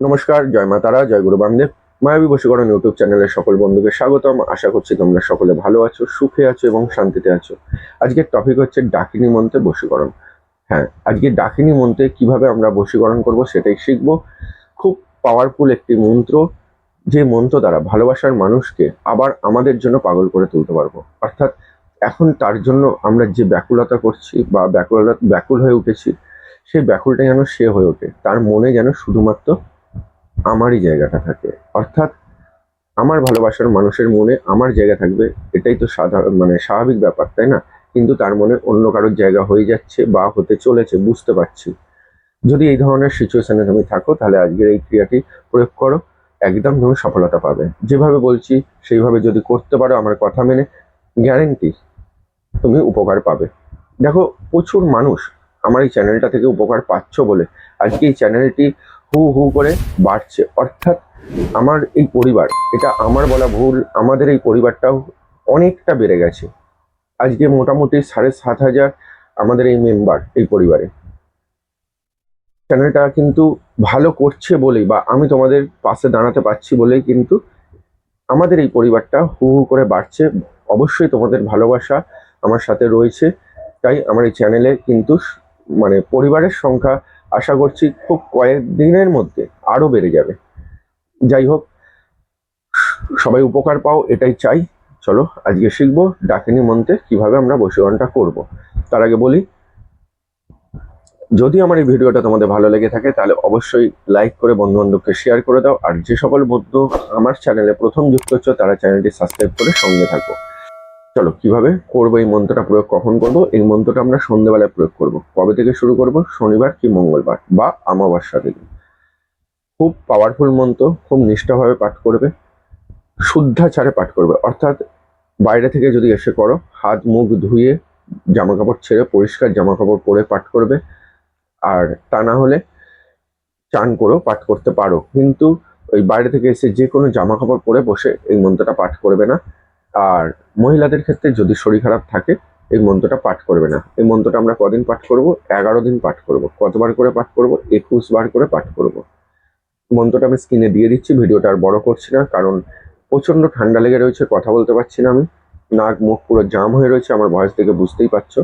নমস্কার, জয় মা তারা, জয় গুরু বামদেব। মায়াবী বশীকরণ ইউটিউব চ্যানেলের সকল বন্ধুকে স্বাগতম। আশা করছি তোমরা সকলে ভালো আছো, সুখে আছো এবং শান্তিতে আছো। আজকের টপিক হচ্ছে ডাকিনী মন্ত্রে বশীকরণ। হ্যাঁ আজকে ডাকিনী মন্ত্রে কীভাবে আমরা বশীকরণ করব সেটাই শিখব। খুব পাওয়ারফুল একটি মন্ত্র, যে মন্ত্র দ্বারা ভালোবাসার মানুষকে আবার আমাদের জন্য পাগল করে তুলতে পারব। অর্থাৎ এখন তার জন্য আমরা যে ব্যাকুলতা করছি বা ব্যাকুলতা, ব্যাকুল হয়ে উঠেছি, সেই ব্যাকুলটা যেন সে হয়ে ওঠে। তার মনে যেন শুধুমাত্র আমারই জায়গাটা থাকে। অর্থাৎ আমার ভালোবাসার মানুষের মনে আমার জায়গা থাকবে, এটাই তো সাধারণ মানে স্বাভাবিক ব্যাপার, তাই না? কিন্তু তার মনে অন্য কারোর জায়গা হয়ে যাচ্ছে বা হতে চলেছে, বুঝতে পারছি। যদি এই ধরনের সিচুয়েশানে তুমি থাকো, তাহলে আজকের এই ক্রিয়াটি প্রয়োগ করো, একদম তুমি সফলতা পাবে। যেভাবে বলছি, সেইভাবে যদি করতে পারো, আমার কথা মেনে গ্যারেন্টি তুমি উপকার পাবে। দেখো, প্রচুর মানুষ আমার এই চ্যানেলটা থেকে উপকার পাচ্ছ বলে। আজকে এই চ্যানেলটি হু হু করে বাড়ছে। অর্থাৎ আমার এই পরিবার, এটা আমার বলা ভুল, আমাদের এই পরিবারটাও অনেকটা বেড়ে গেছে। আজকে মোটামুটি সাড়ে সাত হাজার আমাদের এই মেম্বার এই পরিবারে। চ্যানেলটা কিন্তু ভালো করছে বলেই বা আমি তোমাদের পাশে দাঁড়াতে পারছি বলেই কিন্তু আমাদের এই পরিবারটা হু হু করে বাড়ছে। অবশ্যই তোমাদের ভালোবাসা আমার সাথে রয়েছে। তাই আমার এই চ্যানেলে কিন্তু মানে পরিবারের সংখ্যা আশা করছি খুব কয়েকদিনের মধ্যে আরও বেড়ে যাবে। যাই হোক, সবাই উপকার পাও, এটাই চাই। চলো, আজকে শিখব ডাকিনী মন্ত্রে কীভাবে আমরা বশীকরণটা করব। তার আগে বলি, যদি আমার এই ভিডিওটা তোমাদের ভালো লেগে থাকে, তাহলে অবশ্যই লাইক করে বন্ধু বান্ধবকে শেয়ার করে দাও। আর যে সকল বন্ধু আমার চ্যানেলে প্রথম যুক্ত হচ্ছে, তারা চ্যানেলটি সাবস্ক্রাইব করে সঙ্গে থাকো। চলো, কীভাবে করব এই মন্ত্রটা প্রয়োগ, কখন করব? এই মন্ত্রটা আমরা সন্ধ্যেবেলায় প্রয়োগ করব। কবে থেকে শুরু করব? শনিবার কি মঙ্গলবার বা অমাবস্যা দিন। খুব পাওয়ারফুল মন্ত্র, খুব নিষ্ঠাভাবে পাঠ করবে, শুদ্ধাচারে পাঠ করবে। অর্থাৎ বাইরে থেকে যদি এসে করো, হাত, মুখ ধুয়ে জামা কাপড় ছেড়ে, পরিষ্কার জামা কাপড় পরে পাঠ করবে। আর তা না হলে চান করেও পাঠ করতে পারো। কিন্তু ওই বাইরে থেকে এসে যে কোনো জামা কাপড় পরে বসে এই মন্ত্রটা পাঠ করবে না। আর মহিলাদের ক্ষেত্রে যদি শরীর খারাপ থাকে, এই মন্ত্রটা পাঠ করবে না। এই মন্ত্রটা আমরা কদিন পাঠ করব? এগারো দিন পাঠ করব। কতবার করে পাঠ করব? একুশ বার করে পাঠ করব। মন্ত্রটা আমি স্ক্রিনে দিয়ে দিচ্ছি, ভিডিওটা আর বড় করছি না, কারণ প্রচণ্ড ঠান্ডা লেগে রয়েছে, কথা বলতে পারছি না আমি। নাক, মুখ পুরো জাম হয়ে রয়েছে, আমার ভয়েস থেকে বুঝতেই পারছ।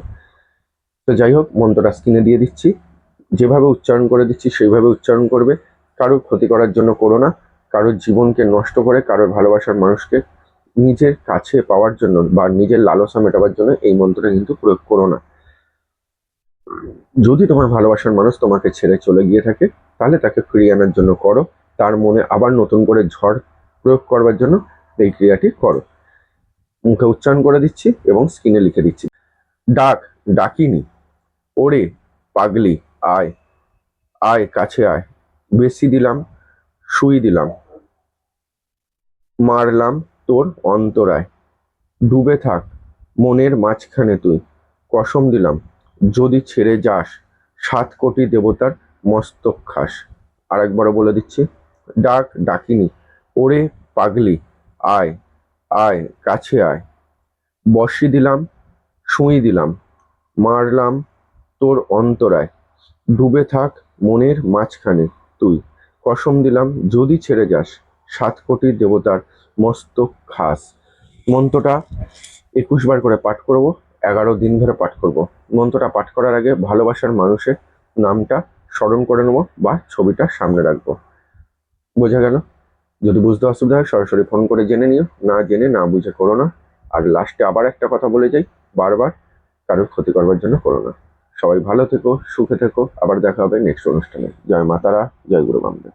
তো যাই হোক, মন্ত্রটা স্ক্রিনে দিয়ে দিচ্ছি। যেভাবে উচ্চারণ করে দিচ্ছি, সেইভাবে উচ্চারণ করবে। কারোর ক্ষতি করার জন্য করো না। কারোর জীবনকে নষ্ট করে, কারোর ভালোবাসার মানুষকে নিজের কাছে পাওয়ার জন্য বা নিজের লালসা মেটাবার জন্য এই মন্ত্রটা কিন্তু প্রয়োগ করো না। যদি তোমার ভালোবাসার মানুষ তোমাকে ছেড়ে চলে গিয়ে থাকে, তাহলে তাকে ফিরিয়ে আনার জন্য করো। তার মনে আবার নতুন করে ঝড় প্রয়োগ করবার জন্য এই ক্রিয়াটি করো। মুখে উচ্চারণ করে দিচ্ছি এবং স্ক্রিনে লিখে দিচ্ছি। ডাক, ডাকিনি, ওরে, পাগলি, আয় আয়, কাছে আয়, বেশি দিলাম, শুই দিলাম, মারলাম তোর অন্তরায়। ডুবে থাক, মনের মাঝখানে তুই। কসম দিলাম, যদি ছেড়ে যাস, সাত কোটি দেবতার মস্তক খাস। আরেকবারও বলে দিচ্ছি, ডাক ডাকিনি, ওরে পাগলি, আয় আয়, কাছে আয়। বসি দিলাম সুই দিলাম, মারলাম তোর অন্তরায়। ডুবে থাক, মনের মাঝখানে তুই। কসম দিলাম, যদি ছেড়ে যাস, সাত কোটি দেবতার মস্তক খাস। মন্ত্রটা একুশ বার করে পাঠ করব, এগারো দিন ধরে পাঠ করব। মন্ত্রটা পাঠ করার আগে ভালোবাসার মানুষের নামটা স্মরণ করে নেব বা ছবিটা সামনে রাখব। বোঝা গেল? যদি বুঝতে অসুবিধা হয়, সরাসরি ফোন করে জেনে নিও। না জেনে, না বুঝে করো না। আর লাস্টে আবার একটা কথা বলে যাই, বারবার কারোর ক্ষতি করবার জন্য করো না। সবাই ভালো থেকো, সুখে থেকো। আবার দেখা হবে নেক্সট অনুষ্ঠানে। জয় মাতারা, জয় গুরু বামদেব